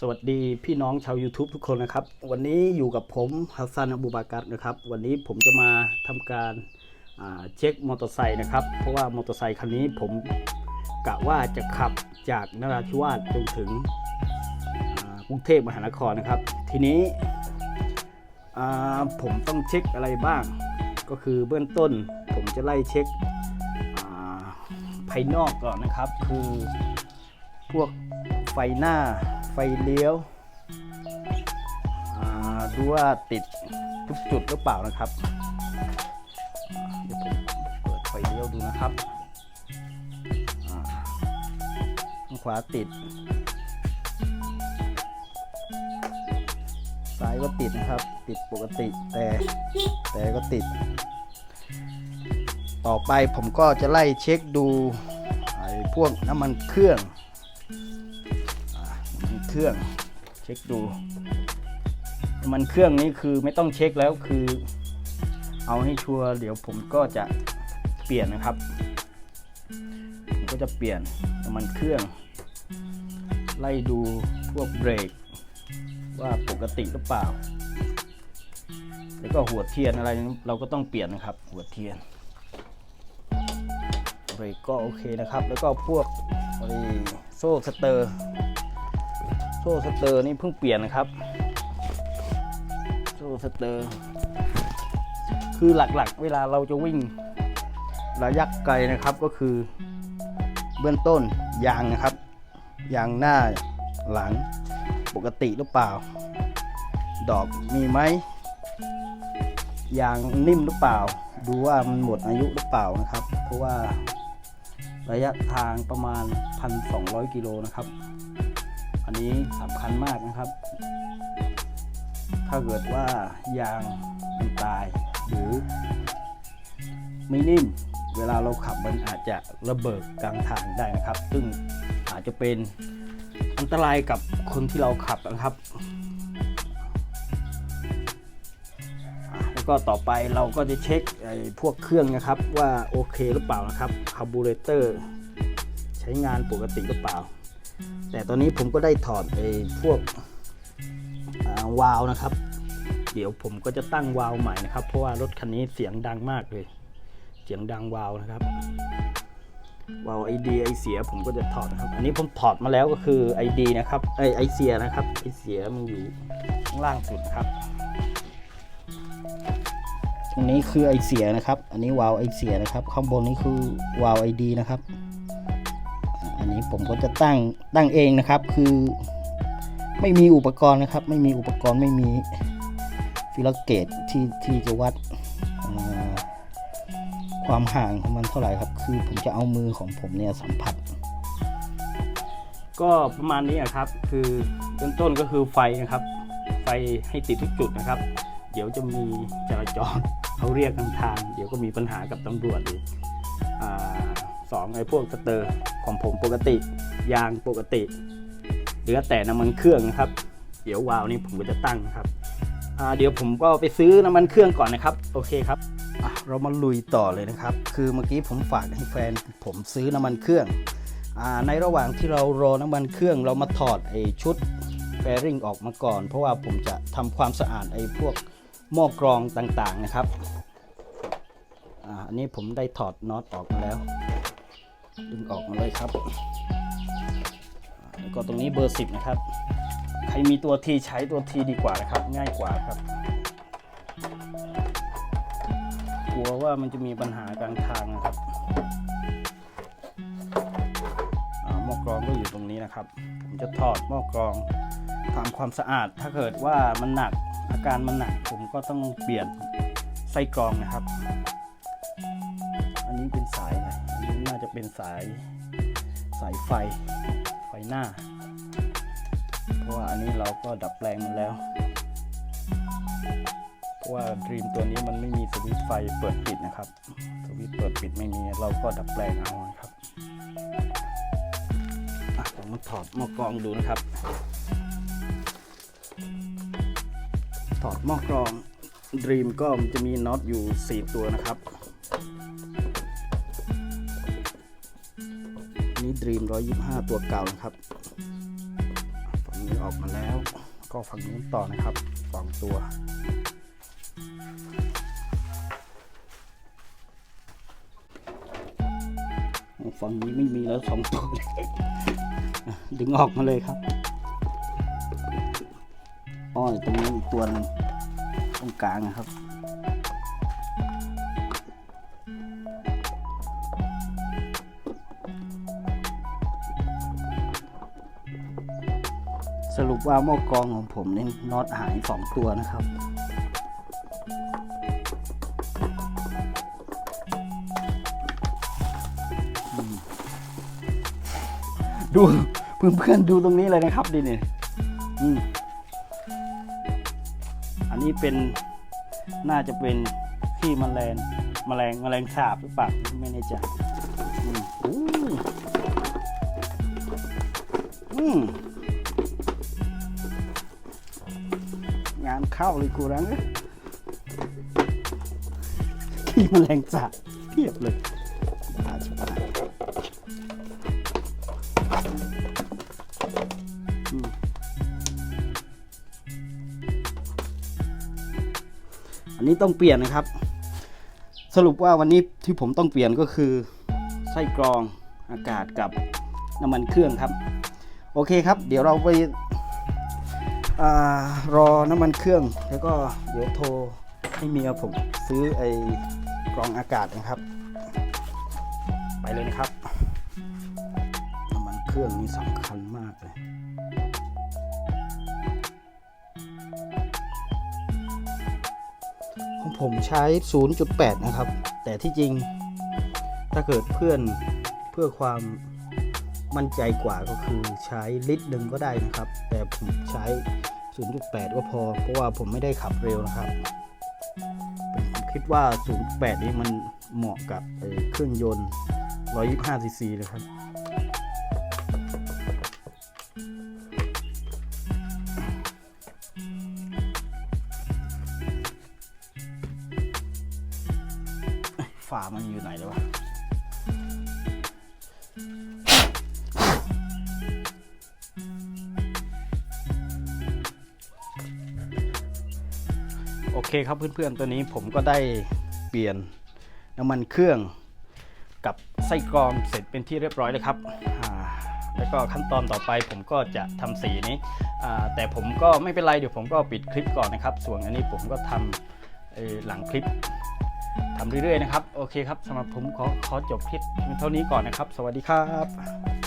สวัสดีพี่น้องชาว YouTube ทุกคนนะครับ วันนี้อยู่กับผมฮัสซันอบูบากัตนะครับ วันนี้ผมจะมาทำการาเช็คมอเตอร์ไซค์นะครับ เพราะว่ามอเตอร์ไซค์คันนี้ผมกะว่าจะขับจากนราธิวาสจนถึงกรุงเทพมหานครนะครับ ทีนี้ผมต้องเช็คอะไรบ้าง ก็คือเบื้องต้นผมจะไล่เช็คภายนอกก่อนนะครับ คือพวกไฟหน้า ไฟเลี้ยวดูว่าติดทุกจุดหรือเปล่านะครับ เดี๋ยวผมเปิดไฟเลี้ยวดูนะครับข้างขวาติด ซ้ายก็ติดนะครับ ติดปกติแต่แต่ก็ติด ต่อไปผมก็จะไล่เช็คดูไอ้พวกน้ำมันเครื่อง เครื่อง เช็คดูน้ำมันเครื่องนี้คือไม่ต้องเช็คแล้วคือ เอาให้ชัวร์เดี๋ยวผมก็จะเปลี่ยนนะครับผมก็จะเปลี่ยนน้ำมันเครื่อง ไล่ดูพวกเบรกว่าปกติหรือเปล่า แล้วก็หัวเทียนอะไรเราก็ต้องเปลี่ยนนะครับ หัวเทียนเบรกก็โอเคนะครับ แล้วก็พวกโซ่สเตอร์ โซ่สเตอร์นี่เพิ่งเปลี่ยนนะครับ โซ่สเตอร์ คือหลักๆ เวลาเราจะวิ่งระยะไกลนะครับก็คือ เบื้องต้นยางนะครับ ยางหน้าหลังปกติหรือเปล่า ดอกมีไหมยางนิ่มหรือเปล่า ดูว่ามันหมดอายุหรือเปล่านะครับ เพราะว่าระยะทางประมาณ 1,200 กิโลนะครับ นนี้สำคัญมากนะครับ ถ้าเกิดว่ายางมันตายหรือไม่นิ่ม เวลาเราขับมันอาจจะระเบิดกลางทางได้นะครับ ซึ่งอาจจะเป็นอันตรายกับคนที่เราขับนะครับ แล้วก็ต่อไปเราก็จะเช็คไอ้พวกเครื่องนะครับว่าโอเคหรือเปล่านะครับคาร์บูเรเตอร์ใช้งานปกติหรือเปล่า แต่ตอนนี้ผมก็ได้ถอดไอ้พวกวาล์วนะครับ เดี๋ยวผมก็จะตั้งวาล์วใหม่นะครับ เพราะว่ารถคันนี้เสียงดังมากเลย เสียงดังวาล์วนะครับวาล์วไอดีไอเสียผมก็จะถอดนะครับ อันนี้ผมถอดมาแล้วก็คือไอดีนะครับไอไอเสียนะครับไอเสียมันอยู่ข้างล่างสุดครับ ตรงนี้คือไอเสียนะครับ อันนี้วาล์วไอเสียนะครับ ข้างบนนี้คือวาล์วไอดีนะครับ อันนี้ผมก็จะตั้งตั้งเองนะครับ คือไม่มีอุปกรณ์นะครับ ไม่มีอุปกรณ์ไม่มีฟิลเกตที่ที่จะวัดความห่างของมันเท่าไหร่ครับ คือผมจะเอามือของผมเนี่ยสัมผัส ก็ประมาณนี้ครับ คือเริ่มต้นก็คือไฟนะครับ ไฟให้ติดทุกจุดนะครับ เดี๋ยวจะมีจราจรเขาเรียกทางทาง เดี๋ยวก็มีปัญหากับตำรวจอีก 2ไอ้พวกสเตอร์ของผมปกติ ยางปกติหรือแต่น้ำมันเครื่องนะครับ เดี๋ยววาวนี้ผมก็จะตั้งครับเดี๋ยวผมก็ไปซื้อน้ำมันเครื่องก่อนนะครับ โอเคครับเรามาลุยต่อเลยนะครับ คือเมื่อกี้ผมฝากให้แฟนผมซื้อน้ำมันเครื่องอในระหว่างที่เรารอน้ำมันเครื่อง เรามาถอดไอ้ชุดแฟริงออกมาก่อน เพราะว่าผมจะทำความสะอาดไอ้พวกหม้อกรองต่างๆนะครับอันนี้ผมได้ถอดน็อตออกมาแล้ว ดึงออกมาเลยครับ แล้วก็ตรงนี้เบอร์10นะครับ ใครมีตัวทีใช้ตัวทีดีกว่านะครับ ง่ายกว่าครับ กลัวว่ามันจะมีปัญหากลางทางนะครับหม้อกรองก็อยู่ตรงนี้นะครับ ผมจะถอดหม้อกรองทำความสะอาด ถ้าเกิดว่ามันหนักอาการมันหนักผมก็ต้องเปลี่ยนไส้กรองนะครับ อันนี้เป็นสาย น่าจะเป็นสายสายไฟไฟหน้า เพราะว่าอันนี้เราก็ดัดแปลงมันแล้ว เพราะว่าดรีมตัวนี้มันไม่มีสวิตช์ไฟเปิดปิดนะครับ สวิตช์เปิดปิดไม่มีเราก็ดัดแปลงเอาครับอะผมมาถอดหม้อกรองดูนะครับ ถอดหม้อกรองดรีมก็จะมีน็อตอยู่ 4 ตัวนะครับ นี่ดรีม125 ตัวเก่านะครับฝั่งนี้ออกมาแล้ว ก็ฝั่งนู้นต่อนะครับสองตัว ฝั่งนี้ไม่มีแล้วสองตัว ดึงออกมาเลยครับอ้อยตรงนี้อีกตัวนึงตรงกลางนะครับ สรุปว่าหม้อกรองของผมนี่น็อตหายสองตัวนะครับ ดูเพื่อนๆดูตรงนี้เลยนะครับดิเนี่ยอันนี้เป็นน่าจะเป็นขี้แมลงแมลงแมลงสาบหรือเปล่าไม่แน่ใจอืมอู้อืม เข้าเลยกูรังขี้แมลงสาบเพียบเลยบ้าชิบหายอันนี้ต้องเปลี่ยนนะครับ สรุปว่าวันนี้ที่ผมต้องเปลี่ยนก็คือ ไส้กรองอากาศกับน้ำมันเครื่องครับ โอเคครับ เดี๋ยวเราไป รอน้ำมันเครื่อง แล้วก็เดี๋ยวโทรให้เมียผมซื้อไอ้กรองอากาศนะครับ ไปเลยนะครับ น้ำมันเครื่องนี่สำคัญมากเลยของผมใช้ 0.8 นะครับ แต่ที่จริงถ้าเกิดเพื่อนเพื่อความ มั่นใจกว่าก็คือใช้ลิตรหนึ่งก็ได้นะครับ แต่ผมใช้ 0.8 ก็พอ เพราะว่าผมไม่ได้ขับเร็วนะครับ ผมคิดว่า 0.8 นี้มันเหมาะกับเครื่องยนต์ 125 ซีซีเลยครับฝามันอยู่ไหนแล้ววะ โอเคครับเพื่อนๆตัวนี้ผมก็ได้เปลี่ยนน้ำมันเครื่องกับไส้กรองเสร็จเป็นที่เรียบร้อยเลยครับแล้วก็ขั้นตอนต่อไปผมก็จะทำสีนี้แต่ผมก็ไม่เป็นไรเดี๋ยวผมก็ปิดคลิปก่อนนะครับ ส่วนอันนี้ผมก็ทำเอ่อหลังคลิปทำเรื่อยๆนะครับ โอเคครับสำหรับผมขอขอจบคลิปเพียงเท่านี้ก่อนนะครับ สวัสดีครับ